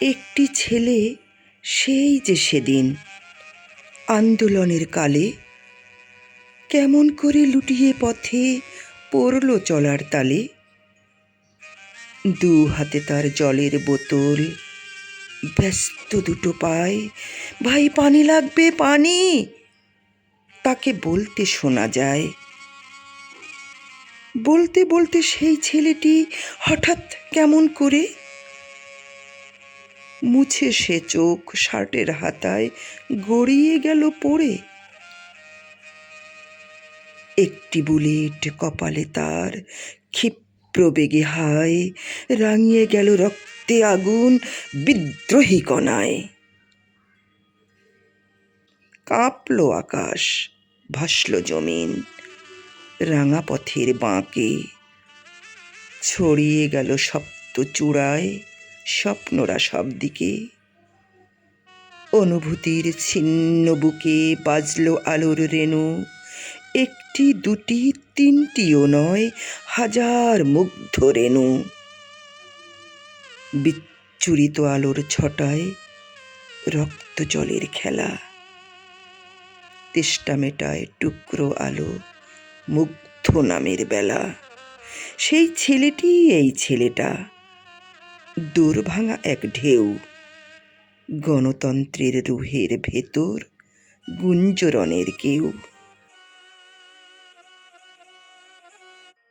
একটি ছেলে সেই যে সেদিন আন্দোলনের কালে কেমন করে লুটিয়ে পথে পড়ল চলার তালে। দু হাতে তার জলের বোতল, ব্যস্ত দুটো পায়, ভাই, পানি লাগবে, পানি! তাকে বলতে শোনা যায়। বলতে বলতে সেই ছেলেটি হঠাৎ কেমন করে মুছে সে চোখ শার্টের হাতায় গড়িয়ে গেল পড়ে। একটি বুলেট কপালে তার ক্ষিপ্র বেগে হায়, রাঙিয়ে গেল রক্তে আগুন বিদ্রোহী কণায়। কাঁপলো আকাশ, ভাসল জমিন, রাঙা পথের বাঁকে ছড়িয়ে গেল সপ্ত চূড়ায়। স্বপ্নরা সব দিকে অনুভূতির ছিন্ন বুকে বাজলো আলোর রেণু। একটি, দুটি, তিনটিও নয়, হাজার মুগ্ধ রেণু। বিচ্ছুরিত আলোর ছটায় রক্ত জলের খেলা। তেষ্টা মেটায় টুকরো আলো, মুগ্ধ নামের বেলা। সেই ছেলেটি, এই ছেলেটা। দুর্ভাঙা এক ঢেউ। গণতন্ত্রের রুহের ভেতর গুঞ্জরণের কেউ।